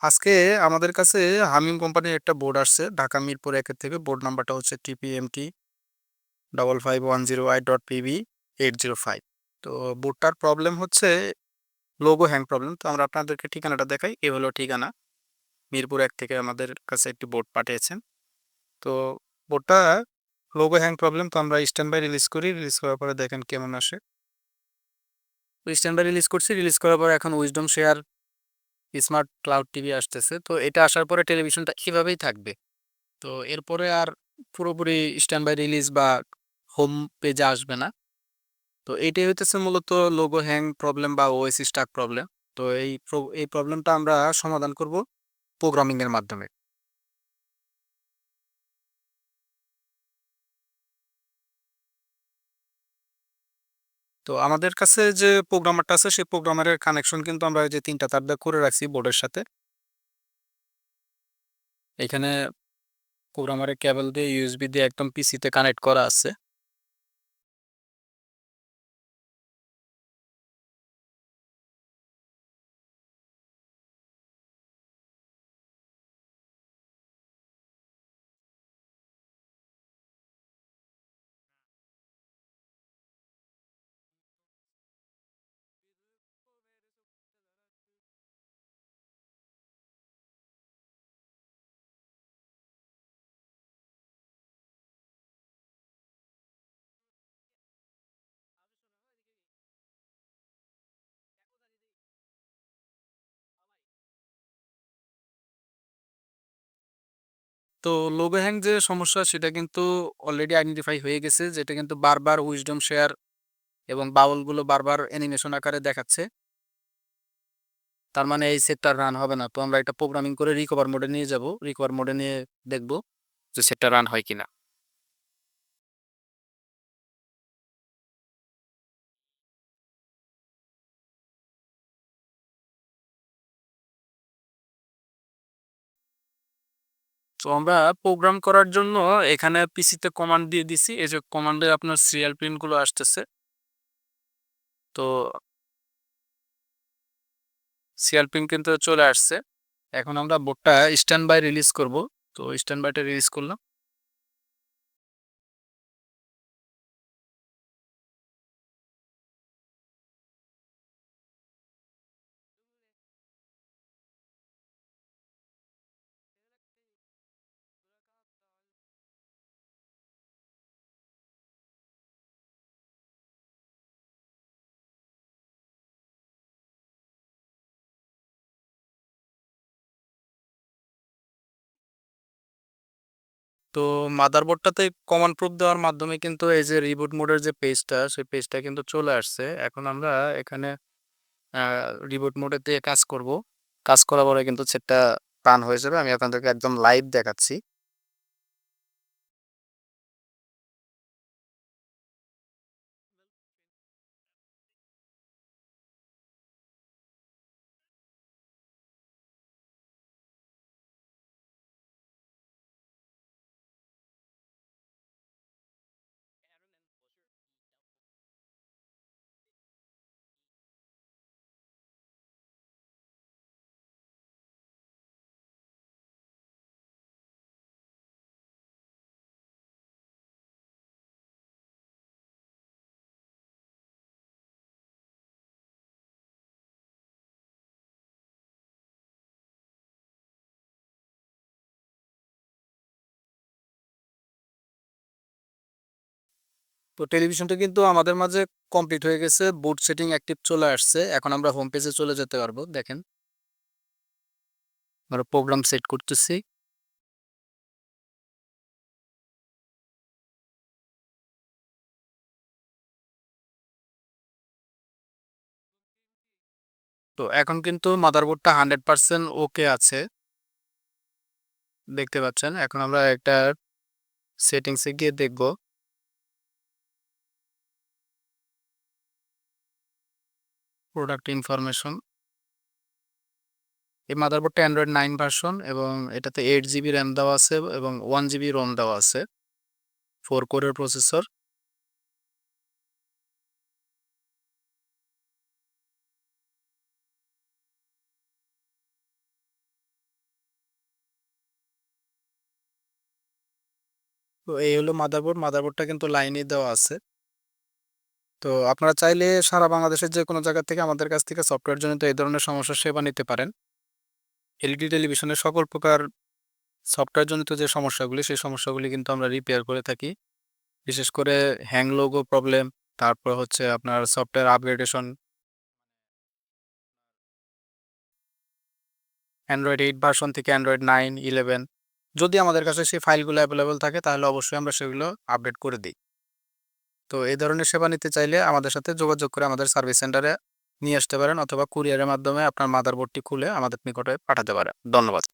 আজকে আমাদের কাছে হামিম কোম্পানির একটা বোর্ড আসছে। ঢাকা মিরপুর একের থেকে বোর্ড নাম্বারটা হচ্ছে TPMT double five one zero I dot PB eight zero five তো বোর্ডটার প্রবলেম হচ্ছে লোগো হ্যাং প্রবলেম তো আমরা আপনাদেরকে ঠিকানাটা দেখাই। এ হলো ঠিকানা। মিরপুর এক থেকে আমাদের কাছে একটি বোর্ড পাঠিয়েছেন। তো বোর্ডটা লোগো হ্যাং প্রবলেম তো আমরা স্ট্যান্ড বাই রিলিজ করি। রিলিজ করার পরে দেখেন কেমন আসে। স্ট্যান্ড বাই রিলিজ করছি। রিলিজ করার পরে এখন wisdom share smart cloud TV আসতেছে। তো এটা আসার পরে টেলিভিশনটা এভাবেই থাকবে। তো এরপরে আর পুরোপুরি স্ট্যান্ড বাই রিলিজ বা হোম পেজে আসবে না। তো এটাই হইতেছে মূলত লোগো হ্যাং প্রবলেম বা ওএস স্টাক প্রবলেম তো এই এই প্রবলেমটা আমরা সমাধান করব প্রোগ্রামিংয়ের মাধ্যমে। তো আমাদের কাছে যে প্রোগ্রামারটা আছে, সেই প্রোগ্রামারের কানেকশন কিন্তু আমরা যে তিনটা তার করে রাখছি বোর্ডের সাথে। এখানে প্রোগ্রামারের কেবল দিয়ে ইউএসবি দিয়ে একদম পিসিতে কানেক্ট করা আছে। তো লোগো হ্যাং যে সমস্যা, সেটা কিন্তু অলরেডি আইডেন্টিফাই হয়ে গেছে, যেটা কিন্তু বারবার উইজডম শেয়ার এবং বাউলগুলো বারবার অ্যানিমেশন আকারে দেখাচ্ছে। তার মানে এই সেটটা রান হবে না। তো আমরা এটা প্রোগ্রামিং করে রিকভার মোডে নিয়ে যাব রিকভার মোডে নিয়ে দেখব যে সেটটা রান হয় কিনা। তো আমরা প্রোগ্রাম করার জন্য এখানে পিসিতে কমান্ড দিয়ে দিছি। এই যে কমান্ডে আপনার সিরিয়াল প্রিন্টগুলো আসতেছে। তো সিরিয়াল প্রিন্ট কিন্তু চলে আসছে। এখন আমরা বোর্ডটা স্ট্যান্ড বাই রিলিজ করব। তো স্ট্যান্ড বাইটা রিলিজ করলাম। তো মাদারবোর্ডটাতে কমান্ড প্রুফ দেওয়ার মাধ্যমে কিন্তু এই যে রিবুট মোডের যে পেজটা সেই পেজটা কিন্তু চলে আসছে। এখন আমরা এখানে রিবুট মোডে দিয়ে কাজ করব। কাজ করার পরে কিন্তু সেটটা প্রাণ হয়ে যাবে। আমি আপনাদেরকে একদম লাইভ দেখাচ্ছি। তো টেলিভিশনটা কিন্তু আমাদের মাঝে কমপ্লিট হয়ে গেছে। বুট সেটিং অ্যাক্টিভ চলে আসছে। এখন আমরা হোম পেজে চলে যেতে পারব, দেখেন। আমরা প্রোগ্রাম সেট করতেছি। তো এখন কিন্তু মাদারবোর্ডটা হান্ড্রেড পার্সেন্ট ওকে আছে। দেখতে পাচ্ছেন, এখন আমরা একটা সেটিংসে গিয়ে দেখব। প্রোডাক্ট ইনফরমেশন এই মাদারবোর্ডটা অ্যান্ড্রয়েড নাইন ভার্সন এবং এটাতে এইট জিবি র্যাম দেওয়া আছে এবং ওয়ান জিবি রোম দেওয়া আছে ফোর কোরের প্রসেসর তো এই হলো মাদারবোর্ড মাদারবোর্ডটা কিন্তু লাইনে দেওয়া আছে। তো আপনারা চাইলে সারা বাংলাদেশের যে কোনো জায়গা থেকে আমাদের কাছ থেকে সফটওয়্যার জনিত এই ধরনের সমস্যার সেবা নিতে পারেন। এলইডি টেলিভিশনের সকল প্রকার সফটওয়্যার জনিত যে সমস্যাগুলি, সেই সমস্যাগুলি কিন্তু আমরা রিপেয়ার করে থাকি। বিশেষ করে হ্যাং লোগো প্রবলেম তারপর হচ্ছে আপনার software upgradation Android eight version থেকে অ্যান্ড্রয়েড নাইন ইলেভেন যদি আমাদের কাছে সেই ফাইলগুলো অ্যাভেলেবেল থাকে, তাহলে অবশ্যই আমরা সেগুলো আপডেট করে দিই। তো এই ধরনের সেবা নিতে চাইলে আমাদের সাথে যোগাযোগ করে আমাদের সার্ভিস সেন্টারে নিয়ে আসতে পারেন অথবা কুরিয়ারের মাধ্যমে আপনার মাদারবোর্ডটি খুলে আমাদের নিকটে পাঠাতে পারেন। ধন্যবাদ।